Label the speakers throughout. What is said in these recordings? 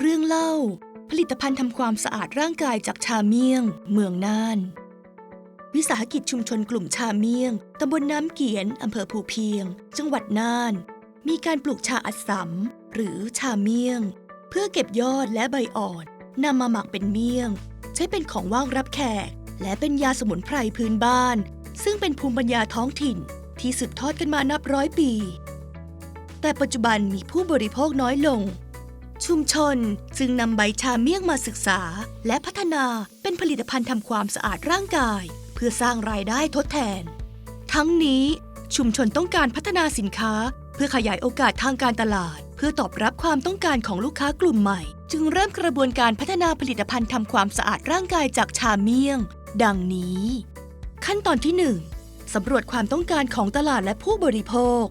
Speaker 1: เรื่องเล่า ผลิตภัณฑ์ทำความสะอาดร่างกายจากชาเมี่ยง เมืองน่าน วิสาหกิจชุมชนกลุ่มชาเมี่ยง ตำบลน้ำเกียน อำเภอภูเพียง จังหวัดน่าน มีการปลูกชาอัดสำหรือชาเมี่ยง เพื่อเก็บยอดและใบอ่อนนำมาหมักเป็นเมี่ยง ใช้เป็นของว่างรับแขก และเป็นยาสมุนไพรพื้นบ้าน ซึ่งเป็นภูมิปัญญาท้องถิ่น ที่สืบทอดกันมานับร้อยปี แต่ปัจจุบันมีผู้บริโภคน้อยลง ชุมชนจึงนำใบชาเมี่ยงมาศึกษา และพัฒนาเป็นผลิตภัณฑ์ทำความสะอาดร่างกาย เพื่อสร้างรายได้ทดแทน ทั้งนี้ชุมชนต้องการพัฒนาสินค้า เพื่อขยายโอกาสทางการตลาด เพื่อตอบรับความต้องการของลูกค้ากลุ่มใหม่ จึงเริ่มกระบวนการพัฒนาผลิตภัณฑ์ทำความสะอาดร่างกายจากชาเมี่ยง ดังนี้ ขั้นตอนที่ 1สำรวจความต้องการของตลาดและผู้บริโภค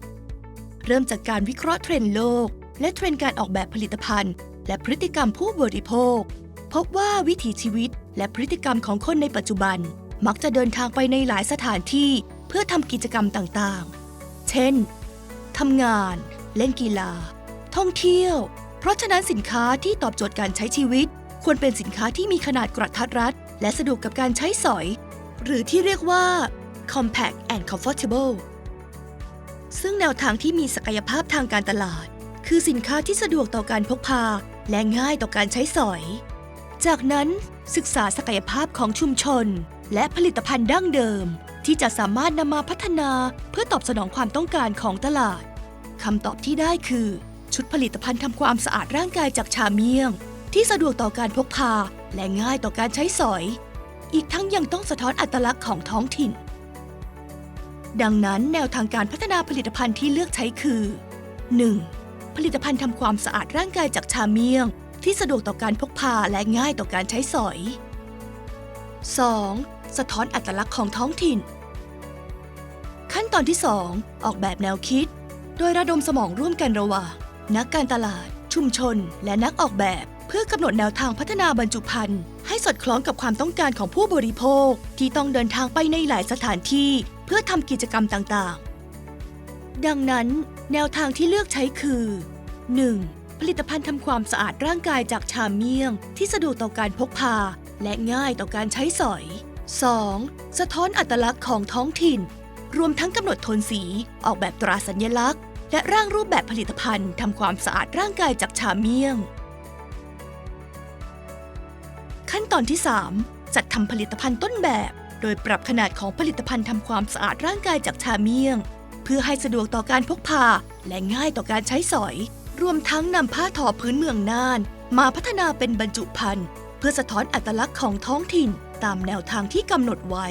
Speaker 1: เริ่มจากการวิเคราะห์เทรนด์โลก และเทรนด์การออกแบบผลิตภัณฑ์ และพฤติกรรมผู้บริโภค พบว่าวิถีชีวิตและพฤติกรรมของคนในปัจจุบัน มักจะเดินทางไปในหลายสถานที่เพื่อทำกิจกรรมต่างๆ เช่นทำงาน เล่นกีฬา ท่องเที่ยว เพราะฉะนั้นสินค้าที่ตอบโจทย์การใช้ชีวิต ควรเป็นสินค้าที่มีขนาดกระทัดรัด และสะดวกกับการใช้สอย หรือที่เรียกว่า compact and comfortable ซึ่งแนวทางที่มีศักยภาพทางการตลาด คือสินค้าที่สะดวกต่อการพกพา และง่ายต่อการใช้สอย จากนั้นศึกษาศักยภาพของชุมชน และผลิตภัณฑ์ดั้งเดิม ที่จะสามารถนำมาพัฒนาเพื่อตอบสนองความต้องการของตลาดคำตอบที่ได้คือ ชุดผลิตภัณฑ์ทำความสะอาดร่างกายจากชาเมี่ยง ที่สะดวกต่อการพกพา และง่ายต่อการใช้สอย อีกทั้งยังต้องสะท้อนอัตลักษณ์ของท้องถิ่น ดังนั้นแนวทางการพัฒนาผลิตภัณฑ์ที่เลือกใช้คือ 1. ผลิตภัณฑ์ทำความสะอาดร่างกายจากชาเมี่ยง ที่สะดวกต่อการพกพาและง่ายต่อการใช้สอย 2. สะท้อนอัตลักษณ์ของท้องถิ่น ขั้นตอนที่ 2 ออกแบบแนวคิด โดยระดมสมองร่วมกันระหว่างนักการตลาด ชุมชน และนักออกแบบ เพื่อกำหนดแนวทางพัฒนาบรรจุภัณฑ์ ให้สอดคล้องกับความต้องการของผู้บริโภค ที่ต้องเดินทางไปในหลายสถานที่ เพื่อทำกิจกรรมต่างๆ ดังนั้น แนวทางที่เลือกใช้คือ 1. ผลิตภัณฑ์ทำความสะอาดร่างกายจากชาเมี่ยง ที่สะดวกต่อการพกพา และง่ายต่อการใช้สอย 2. สะท้อนอัตลักษณ์ของท้องถิ่น รวมทั้งกำหนดโทนสี ออกแบบตราสัญลักษณ์ และร่างรูปแบบผลิตภัณฑ์ทำความสะอาดร่างกายจากชาเมี่ยง ขั้นตอนที่ 3 จัดทำผลิตภัณฑ์ต้นแบบ โดยปรับขนาดของผลิตภัณฑ์ทำความสะอาดร่างกายจากชาเมี่ยง เพื่อให้สะดวกต่อการพกพา และง่ายต่อการใช้สอย รวมทั้งนำผ้าทอพื้นเมืองน่าน มาพัฒนาเป็นบรรจุภัณฑ์เพื่อสะท้อนอัตลักษณ์ของท้องถิ่นตามแนวทางที่กำหนดไว้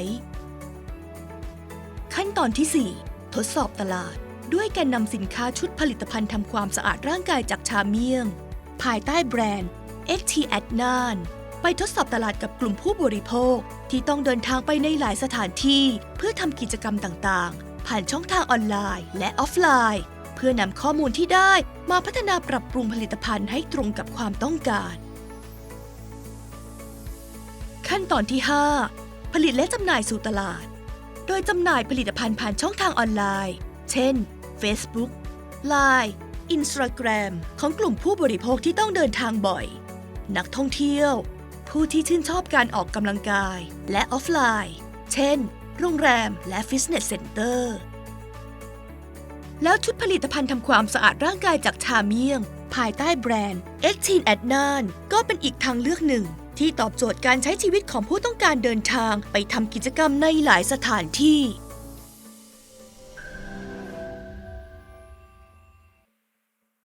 Speaker 1: ขั้นตอนที่ 4 ทดสอบตลาด ด้วยการนำสินค้าชุดผลิตภัณฑ์ทำความสะอาดร่างกายจากชาเมี่ยง ภายใต้แบรนด์ XT at น่านไปทดสอบตลาดกับกลุ่มผู้บริโภค ที่ต้องเดินทางไปในหลายสถานที่ เพื่อทำกิจกรรมต่างๆ ผ่านช่องทางออนไลน์และออฟไลน์ พื่อนำข้อมูลที่ได้มาพัฒนาปรับปรุงผลิตภัณฑ์ให้ตรงกับความต้องการ ขั้นตอนที่ 5 ผลิตและจำหน่ายสู่ตลาด โดยจำหน่ายผลิตภัณฑ์ผ่านช่องทางออนไลน์ เช่น Facebook Line Instagram ของกลุ่มผู้บริโภคที่ต้องเดินทางบ่อย นักท่องเที่ยว ผู้ที่ชื่นชอบการออกกำลังกาย และออฟไลน์ เช่น โรงแรมและฟิตเนสเซ็นเตอร์ แล้วชุดผลิตภัณฑ์ทำความสะอาดร่างกายจากชาเมี่ยง ภายใต้แบรนด์ x t e n a d n a n ก็เป็นอีกทางเลือกหนึ่ง ที่ตอบโจทย์การใช้ชีวิตของผู้ต้องการเดินทางไปทำกิจกรรมในหลายสถานที่